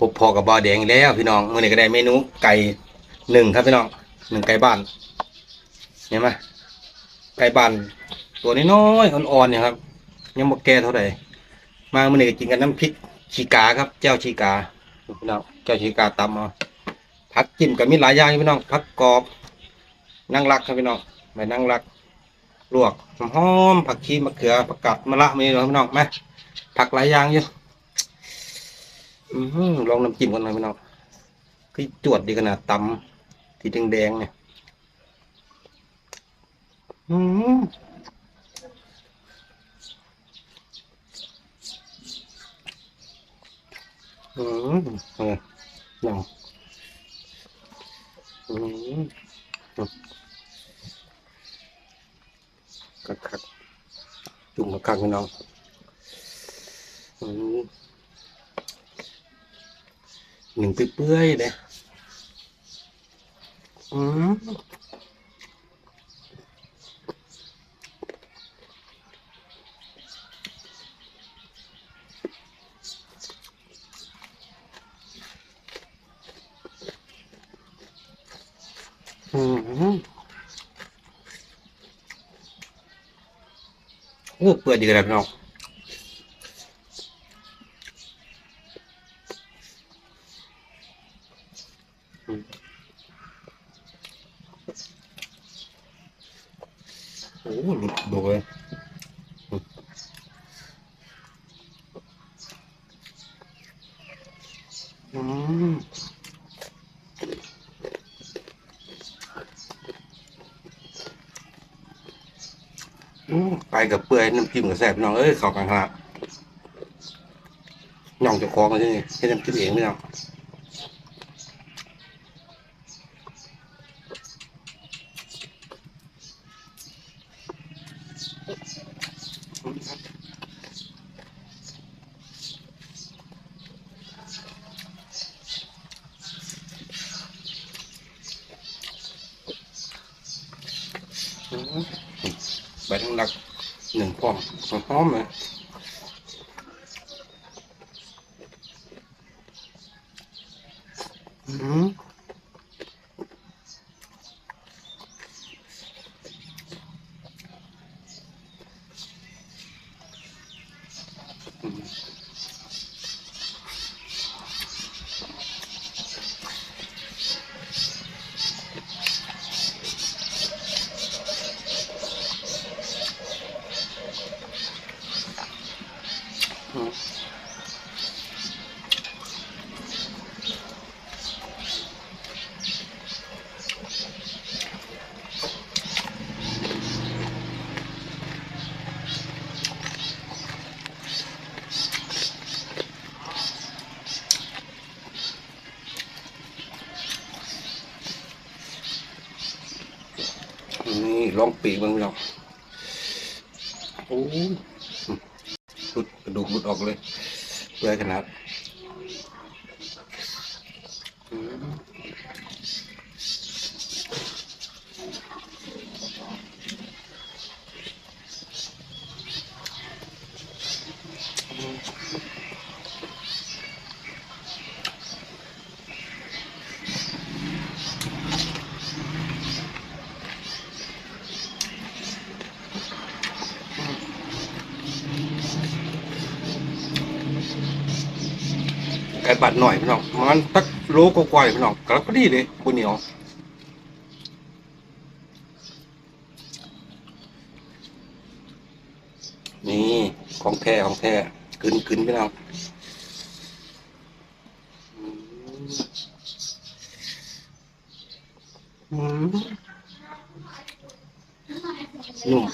พบพอกับบาวแดงแล้วพี่น้องมื้อนี้ก็ได้เมนูไก่หนึ่งครับพี่น้องหนึ่งไก่บ้านเห็นไหมไก่บ้านตัวน้อยๆอ่อนๆเนี่ยครับ ยังบ่แก่เท่าไหร่มามื้อนี้ก็กินกันน้ำพริกชีกาครับเจ้าชีกาพี่น้องเจ้าชีกาตำเอาผักจิ้มก็มีหลายอย่างพี่น้องผักกรอบนั่งรักครับพี่น้องไปนั่งรักลวกหอมผักชีมะเขือผักกัดมะละมีเนาะพี่น้องไหมผักหลายอย่างอยู่อื อือลองน้ำจิ้มกันหน่อยพี่น้องคือจวดดีขนาดตำที่แดงๆเนี่ยอืมอืมเออลองอืมคักคักๆจุ่มคักๆพี่น้องอืม หนึ่งเปื่อยๆเลยอืมอืมโอ้เปื่อยดีเลยพี่น้องอืมโอ้หลุดโดยอืมอืมอืมไปกับเปื่อยน้ำจิ้มกับแซ่บพี่น้องเอ้ยเข้ากันครับน้องเจะคล้าของมาที่นี่ให้น้ำจิ้มเองพี่น้อง อืมไปทั้งรักหนึ่งพร้อมพร้อมเลยอืม นี่ ลองปีกมันพี่น้องโอ้ยหลุดกระดูกหลุดออกเลยเปื่อยขนาด อืม ไก่บัดหน่อยพี่น้องมันตักโลกกว่าๆพี่น้องกระพอดีเลยบุเหนียวนี่ของแท้ของแท้กึนกึนพี่น้องอืมอืมนุ่ม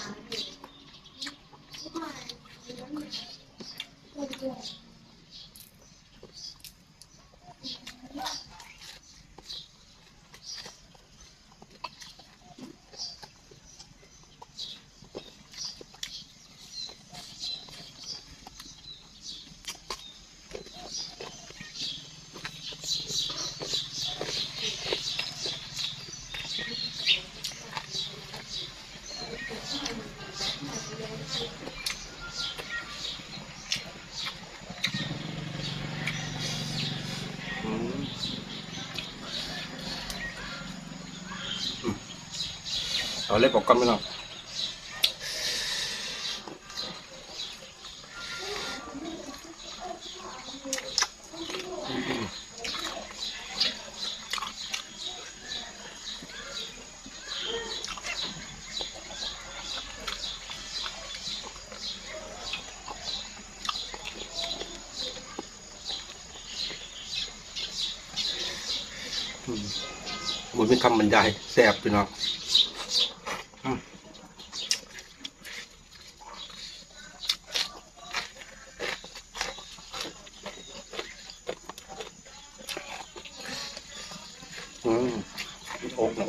อ เอาเล็บออกก่อนพี่น้องมันเป็นคำบรรยายแซ่บพี่น้อง อืมอกน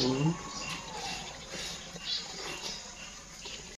Mm-hmm.